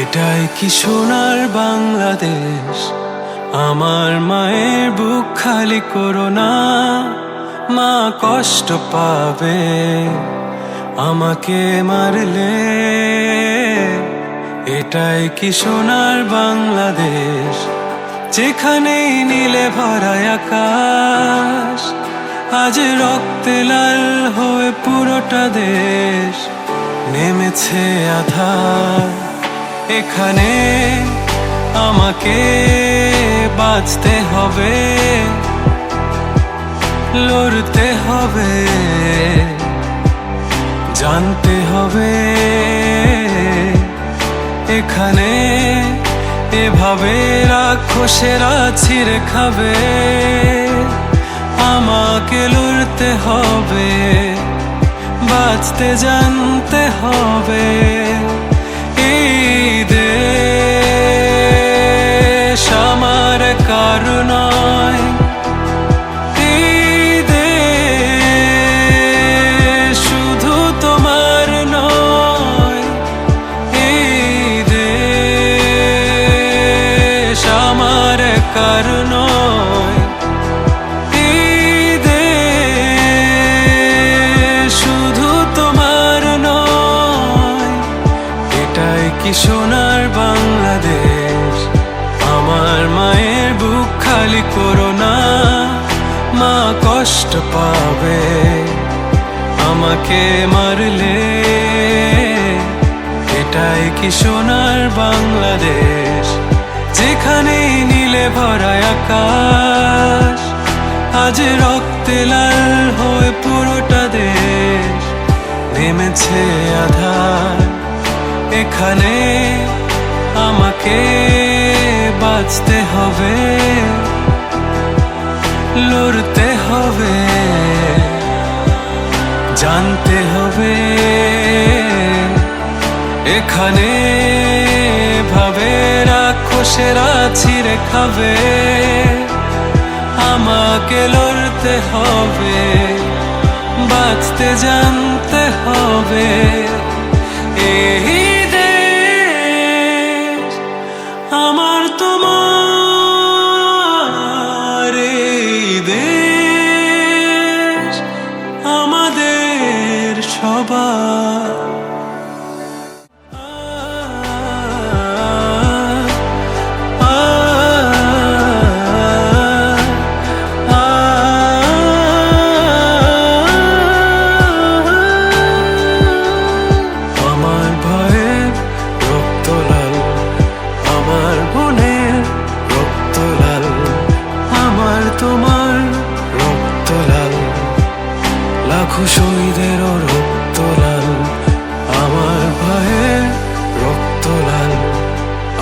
এটাই কি সোনার বাংলাদেশ? আমার মায়ের বুক খালি করো না মা কষ্ট পাবে। আমাকে মারলে, এটাই কি সোনার বাংলাদেশ? যেখানেই নীলে ভরা আকাশ, আজ রক্তে লাল হয়ে পুরোটা দেশ নেমেছে আধার। এখানে আমাকে বাঁচতে হবে, লড়তে হবে, জানতে হবে। এখানে এভাবে রাক্ষসেরা ছিঁড়ে খাবে, আমাকে লড়তে হবে, বাঁচতে জানতে হবে। আমার কারও নয়? এই শুধু তোমার নয়। এটাই কি সোনার বাংলাদেশ খালি করো না, মা কষ্ট পাবে। আমাকে মারলে, এটাই কি সোনার বাংলাদেশ? যেখানে নীলে ভরা আকাশ, আজ রক্তে লাল হয়ে পুরোটা দেশ নেমেছে আধার। এখানে আমাকে বাঁচতে হবে। লড়তে হবে, জানতে হবে। এখানে ভাবে রাক্ষসেরা ছিঁড়ে খাবে। আমাকে লড়তে হবে, বাঁচতে জানতে হবে লাখো শহীদেরও রক্ত লাল আমার ভাইয়ের রক্ত লাল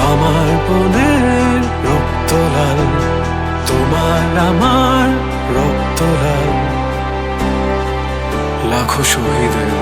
আমার বোনের রক্ত লাল তোমার আমার রক্ত লাল লাখো শহীদের